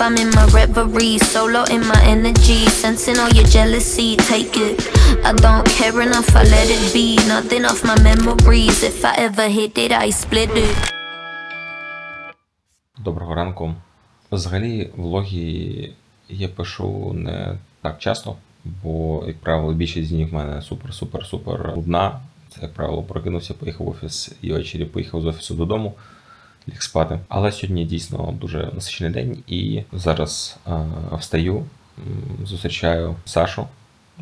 I'm in my reverie, solo in my energy, sensing all your jealousy. Take it. I don't care enough, I let it be. Nothing off my memories. If I ever hit it, I split it. Доброго ранку. Взагалі, влоги я пишу не так часто, бо, як правило, більшість з них в мене супер-супер-супер нудна. Це, як правило, прокинувся, поїхав в офіс і ввечері поїхав з офісу додому, ліг спати. Але сьогодні дійсно дуже насичений день, і зараз е, встаю, зустрічаю Сашу,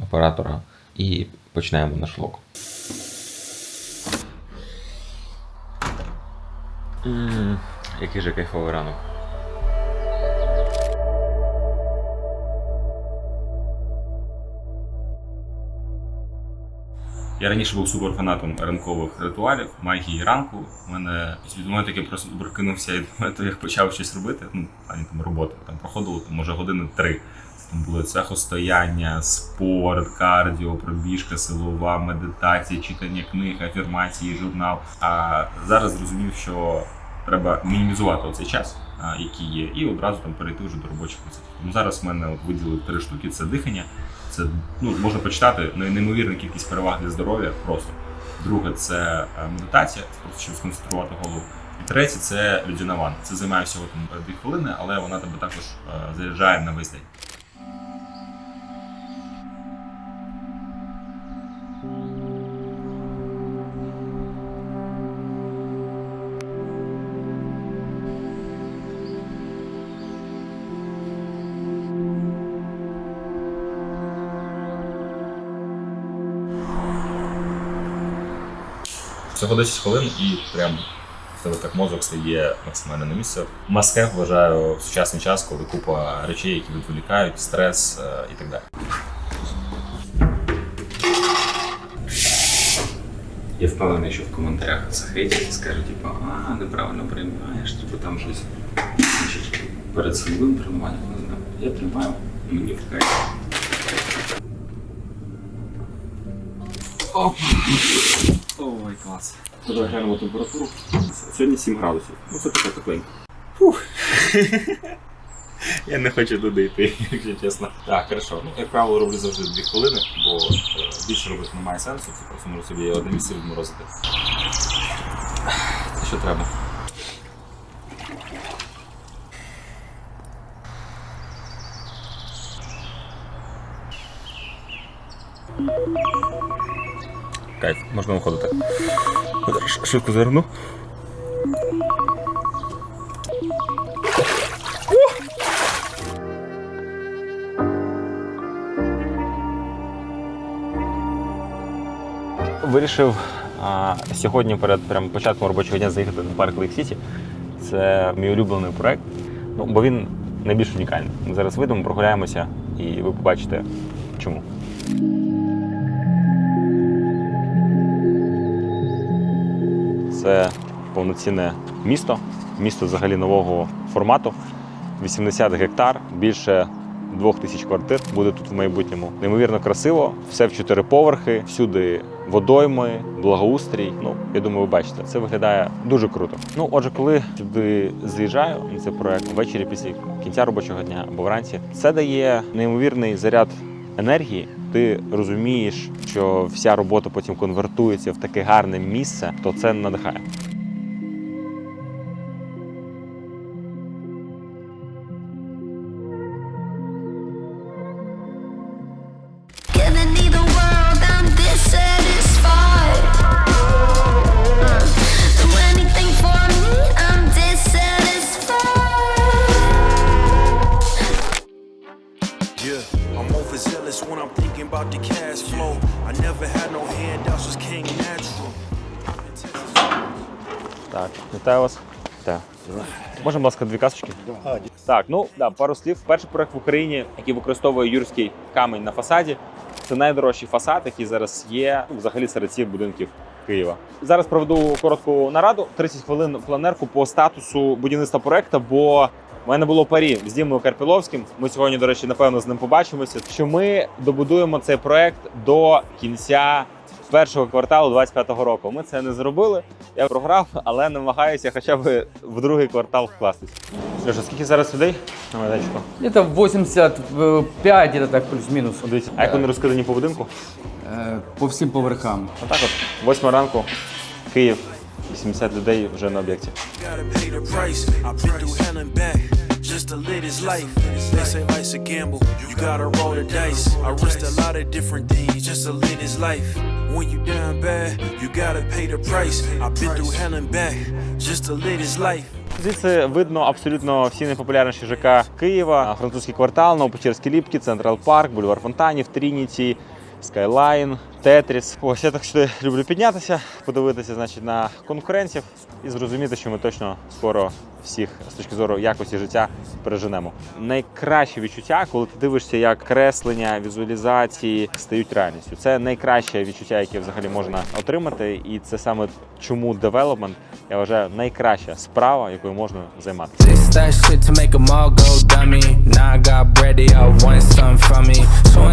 оператора, і починаємо наш влог. Який же кайфовий ранок. Я раніше був суперфанатом ранкових ритуалів, магії ранку. У мене свідомо таке просто прокинувся і до того, як почав щось робити. Ну, ані там роботи. Там проходило там, може години три. Там були цехостояння, спорт, кардіо, пробіжка, силова, медитація, читання книг, афірмації, журнал. А зараз зрозумів, що треба мінімізувати цей час, який є, і одразу там перейти вже до робочих процесів. Тому зараз в мене от виділили три штуки: це дихання. Це ну, можна почитати ну, неймовірна кількість переваг для здоров'я просто. Друге це е, медитація, це просто щоб сконцентрувати голову. І третє це людяна ванна. Це займає всього там дві хвилини, але вона тебе також е, заряджає на весь день. Всього 10 хвилин і прям в тебе так мозок стає максимально на місце. Маске вважаю в сучасний час, коли купа речей, які відволікають, стрес е, і так далі. Я впевнений, що в коментарях захейтять і скажуть, типу, а, неправильно приймаєш, типу там щось. Перед силовим тренуванням не знаю. Я тримаю, мені в кайф. Опа! Ой, клас. Давай глянемо температуру. Сьогодні 7 градусів. Ну це таке тепленько. Фух. Я не хочу туди йти, якщо чесно. Так, хорошо. Ну, як правило, роблю завжди 2 хвилини, бо е, більше робити немає сенсу. Це просто можу собі одне місце відморозити. Це що треба. Кайф, можна виходити. Ш- Швидко заверну. Вирішив а, сьогодні перед прям початком робочого дня заїхати на парк Лейк Сіті. Це мій улюблений проект, ну, бо він найбільш унікальний. Ми зараз вийдемо, прогуляємося, і ви побачите, чому. Це повноцінне місто, місто взагалі нового формату. 80 гектар, більше двох тисяч квартир буде тут в майбутньому. Неймовірно красиво, все в чотири поверхи, всюди водойми, благоустрій. Ну, я думаю, ви бачите, це виглядає дуже круто. Ну, отже, коли сюди з'їжджаю на цей проект ввечері після кінця робочого дня або вранці, це дає неймовірний заряд енергії. Ти розумієш, що вся робота потім конвертується в таке гарне місце, то це надихає. Вітаю вас. Так. Можемо, будь ласка, дві касочки? Так, ну да, пару слів. Перший проект в Україні, який використовує юрський камінь на фасаді. Це найдорожчий фасад, який зараз є ну, взагалі серед всіх будинків Києва. Зараз проведу коротку нараду, 30 хвилин планерку по статусу будівництва проекту, бо в мене було парі з Дімою Карпіловським. Ми сьогодні, до речі, напевно, з ним побачимося. Що ми добудуємо цей проект до кінця першого кварталу 25-го року. Ми це не зробили. Я програв, але намагаюся хоча б в другий квартал вкластись. Леша, скільки зараз людей на майданчику? Где-то 85, где-то так плюс-минус. Дивіться, а як вони розкидані по будинку? Э, По всем поверхам. Отак от. Восьма ранку, Київ, 80 людей вже на об'єкті. Just to live this life. They say life's a gamble. You gotta roll the dice. I risked a lot of different things just to live this life. When you down bad, you gotta pay the price. I've been through hell and back just to live this life. Звідси видно абсолютно всі найпопулярніші ЖК Києва, французький квартал, Новопечерські ліпки, Централ Парк, Бульвар Фонтанів, Трініті, Скайлайн, Тетріс. Ось я так що люблю піднятися, подивитися значить, на конкурентів і зрозуміти, що ми точно скоро всіх з точки зору якості життя переженемо. Найкраще відчуття, коли ти дивишся, як креслення, візуалізації стають реальністю. Це найкраще відчуття, яке взагалі можна отримати, і це саме чому девелопмент, я вважаю, найкраща справа, якою можна займатися. This that shit to make 'em all go dummy. Now I got bread, they want something from me. Showing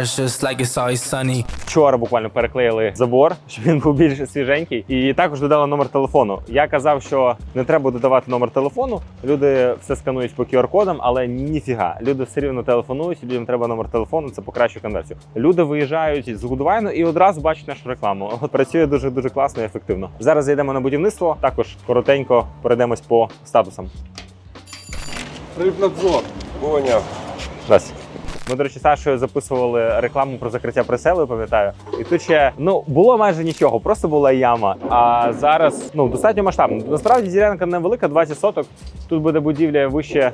bars, just like it's always sunny. Вчора буквально переклеїли забор, щоб він був більш свіженький, і також додали номер телефону. Я казав, що не треба додавати номер телефону. Люди все сканують по QR-кодам, але ніфіга. Люди все рівно телефонують, людям треба номер телефону. Це покращує конверсію. Люди виїжджають з Гудвайну і одразу бачать нашу рекламу. От працює дуже дуже класно і ефективно. Зараз зайдемо на будівництво. Також коротенько перейдемось по статусам. Рибнадзор. Поняв. Здрасте. Ми, до речі, Сашою записували рекламу про закриття пресели, пам'ятаю. І тут ще ну було майже нічого, просто була яма. А зараз ну достатньо масштабно. Насправді ділянка невелика, 20 соток. Тут буде будівля вище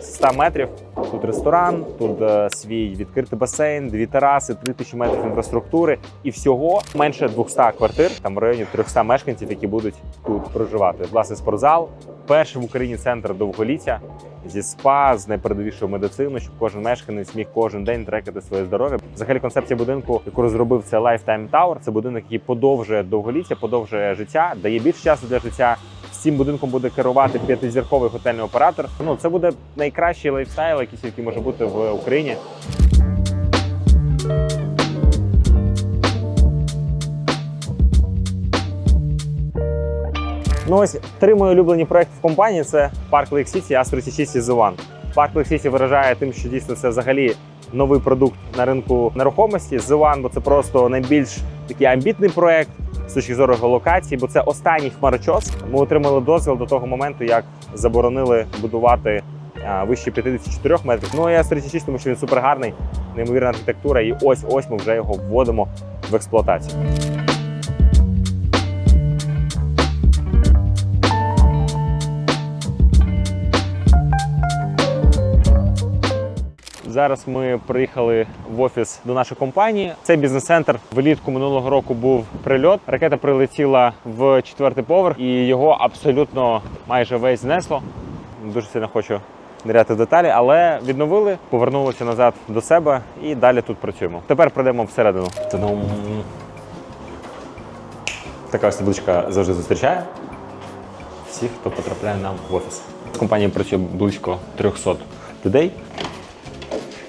100 метрів. Тут ресторан, тут е, свій відкритий басейн, дві тераси, 3000 метрів інфраструктури і всього менше 200 квартир, там в районі 300 мешканців, які будуть тут проживати. Власне, спортзал, перший в Україні центр довголіття зі спа, з найпередовішою медициною, щоб кожен мешканець міг кожен день трекати своє здоров'я. Взагалі, концепція будинку, яку розробив це Lifetime Tower, це будинок, який подовжує довголіття, подовжує життя, дає більше часу для життя. Цим будинком буде керувати п'ятизірковий готельний оператор. Ну це буде найкращий лайфстайл, який тільки може бути в Україні. Ну ось три мої улюблені проекти в компанії: це Park Lake City, Astro City The One. Park Lake City виражає тим, що дійсно це взагалі новий продукт на ринку нерухомості. The One, бо це просто найбільш такий амбітний проект з точки зору геолокації, бо це останній хмарочос. Ми отримали дозвіл до того моменту, як заборонили будувати вище 54 метрів. Ну я 36, тому що він супер гарний, неймовірна архітектура, і ось ось ми вже його вводимо в експлуатацію. Зараз ми приїхали в офіс до нашої компанії. Цей бізнес-центр влітку минулого року був прильот. Ракета прилетіла в четвертий поверх, і його абсолютно майже весь знесло. Дуже сильно хочу ниряти в деталі, але відновили, повернулися назад до себе і далі тут працюємо. Тепер пройдемо всередину. Така ось табличка завжди зустрічає всіх, хто потрапляє нам в офіс. В компанії працює близько 300 людей.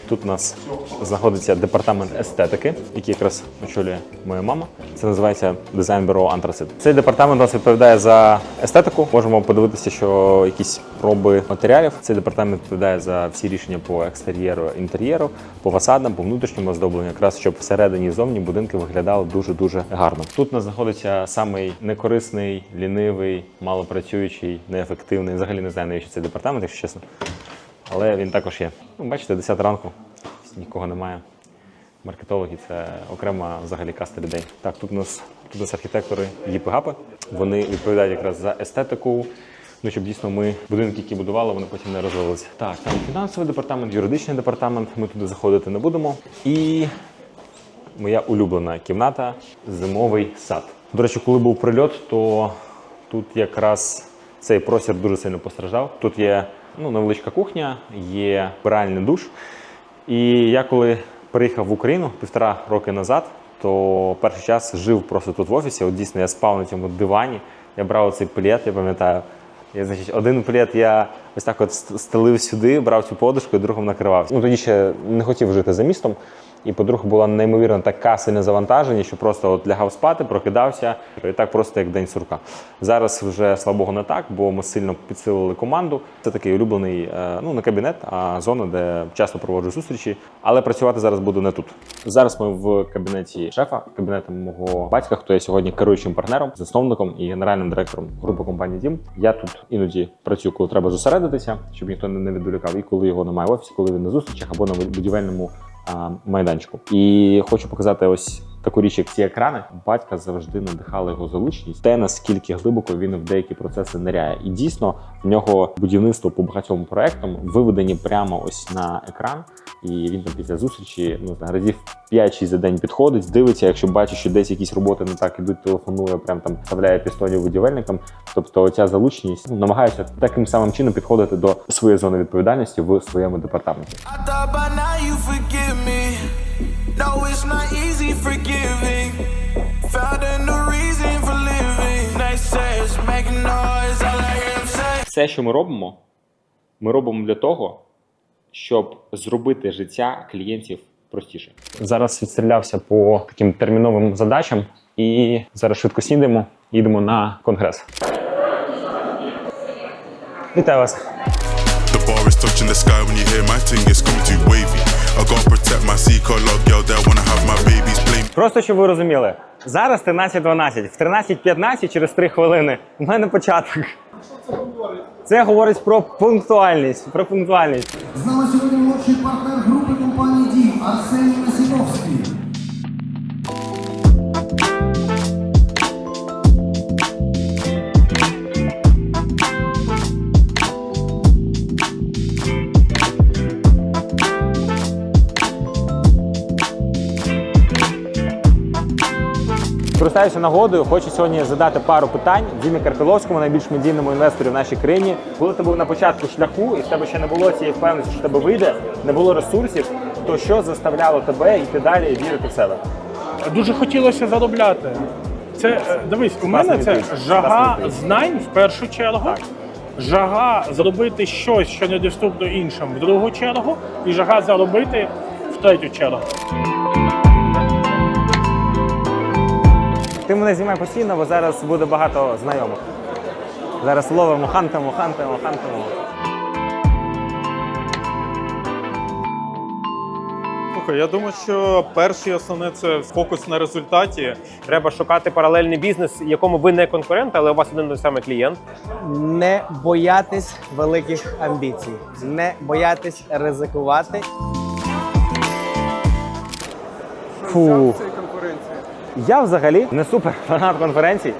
Тут у нас знаходиться департамент естетики, який якраз очолює моя мама. Це називається дизайн-бюро Антрацит. Цей департамент у нас відповідає за естетику. Можемо подивитися, що якісь проби матеріалів. Цей департамент відповідає за всі рішення по екстер'єру, інтер'єру, по фасадам, по внутрішньому оздобленню, якраз щоб всередині і зовні будинки виглядали дуже дуже гарно. Тут у нас знаходиться самий некорисний, лінивий, малопрацюючий, неефективний. Взагалі не знаю, навіщо цей департамент, якщо чесно але він також є. Ну, бачите, 10 ранку, нікого немає. Маркетологи це окрема взагалі каста людей. Так, тут у нас тут у нас архітектори Єпигапи. Вони відповідають якраз за естетику. Ну, щоб дійсно ми будинки, які будували, вони потім не розвалилися. Так, там фінансовий департамент, юридичний департамент. Ми туди заходити не будемо. І моя улюблена кімната зимовий сад. До речі, коли був прильот, то тут якраз цей простір дуже сильно постраждав. Тут є ну, невеличка кухня, є пральний душ. І я коли приїхав в Україну півтора роки назад, то перший час жив просто тут в офісі. От дійсно я спав на цьому дивані. Я брав цей плед, я пам'ятаю. Я, значить, один плед я ось так от ст- стелив сюди, брав цю подушку і другом накривався. Ну тоді ще не хотів жити за містом. І по-друге, була неймовірно така сильне завантаження, що просто от лягав спати, прокидався і так просто як день сурка. Зараз вже слава Богу, не так, бо ми сильно підсилили команду. Це такий улюблений е, ну не кабінет, а зона, де часто проводжу зустрічі. Але працювати зараз буду не тут. Зараз ми в кабінеті шефа, кабінетом мого батька, хто є сьогодні керуючим партнером, засновником і генеральним директором групи компанії Дім. Я тут іноді працюю, коли треба зосередитися, щоб ніхто не відволікав, і коли його немає в офісі, коли він на зустрічах або на будівельному майданчику. І хочу показати ось таку річ, як ці екрани. Батька завжди надихала його залученість, те наскільки глибоко він в деякі процеси ниряє. І дійсно в нього будівництво по багатьом проектам виведені прямо ось на екран. І він там після зустрічі ну разів 5-6 за день підходить, дивиться, якщо бачить, що десь якісь роботи не так ідуть, телефонує, прям там вставляє пістонів будівельникам. Тобто, оця залученість ну, намагається таким самим чином підходити до своєї зони відповідальності в своєму департаменті. No, it's not easy forgiving. Found a new reason for living. Next says making noise. All I hear say. Все, що ми робимо, ми робимо для того, щоб зробити життя клієнтів простіше. Зараз відстрілявся по таким терміновим задачам, і зараз швидко снідаємо, їдемо на конгрес. Вітаю вас. The bar is touching the sky when you hear my thing, it's coming too wavy. I gotta protect my C log, girl, they wanna have my babies blame. Просто щоб ви розуміли, зараз 13.12, в 13.15 через 3 хвилини у мене початок. Що Це говорить про пунктуальність. Про пунктуальність. Знала сьогодні молодший партнер Користаюся нагодою, хочу сьогодні задати пару питань Дімі Карпиловському, найбільш медійному інвестору в нашій країні. Коли ти був на початку шляху, і в тебе ще не було цієї впевненості, що тебе вийде, не було ресурсів, то що заставляло тебе йти далі і вірити в себе? Дуже хотілося заробляти. Це е, дивись, у мене це жага знань в першу чергу, жага зробити щось, що недоступно іншим в другу чергу, і жага заробити в третю чергу. Ти мене знімай постійно, бо зараз буде багато знайомих. Зараз ловимо, хантимо, хантимо, хантимо. Слухай, я думаю, що перше і основне це фокус на результаті. Треба шукати паралельний бізнес, якому ви не конкурент, але у вас один той самий клієнт. Не боятись великих амбіцій, не боятись ризикувати. Фу. Я взагалі не супер фанат конференцій,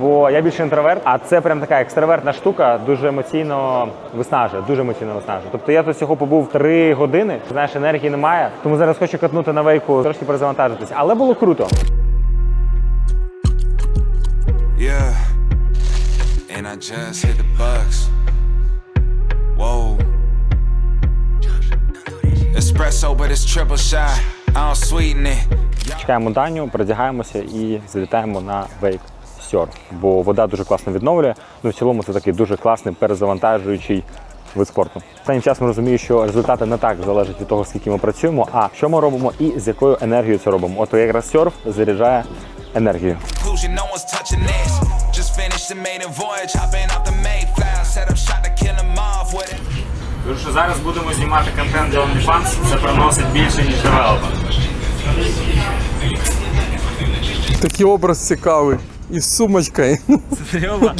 бо я більше інтроверт, а це прям така екстравертна штука, дуже емоційно виснажує, дуже емоційно виснажує. Тобто я тут всього побув три години, знаєш, енергії немає, тому зараз хочу катнути на вейку, трошки перезавантажитися. Але було круто. Yeah. And I just hit the bucks. Whoa. Espresso, but it's triple shot. I don't sweeten it. Чекаємо Даню, передягаємося і залітаємо на вейк сьорф, бо вода дуже класно відновлює. Ну в цілому це такий дуже класний перезавантажуючий вид спорту. Останнім часом розумію, що результати не так залежать від того, скільки ми працюємо, а що ми робимо і з якою енергією це робимо. От якраз сьорф заряджає енергію. Тому що зараз будемо знімати контент для OnlyFans, це приносить більше, ніж девелопер. Такий образ цікавий. І з сумочкою. Серйозно?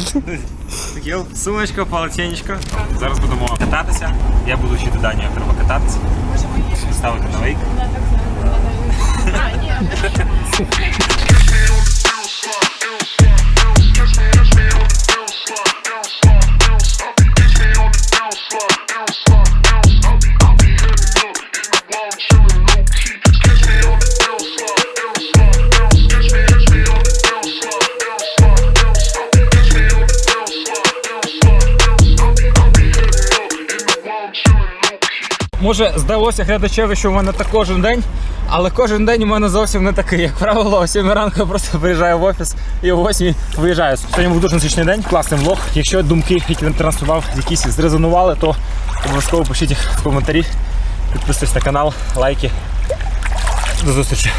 Сумочка, полотенечко. Зараз будемо кататися. Я буду вчити Данію, як треба кататися. Ставити на вейк. Може, здалося глядачеві, що в мене так кожен день, але кожен день у мене зовсім не такий. Як правило, о 7 ранку я просто приїжджаю в офіс і о 8 виїжджаю. Сьогодні був дуже насичний день, класний влог. Якщо думки, які він транслював, якісь зрезонували, то обов'язково пишіть їх в коментарі. Підписуйтесь на канал, лайки. До зустрічі.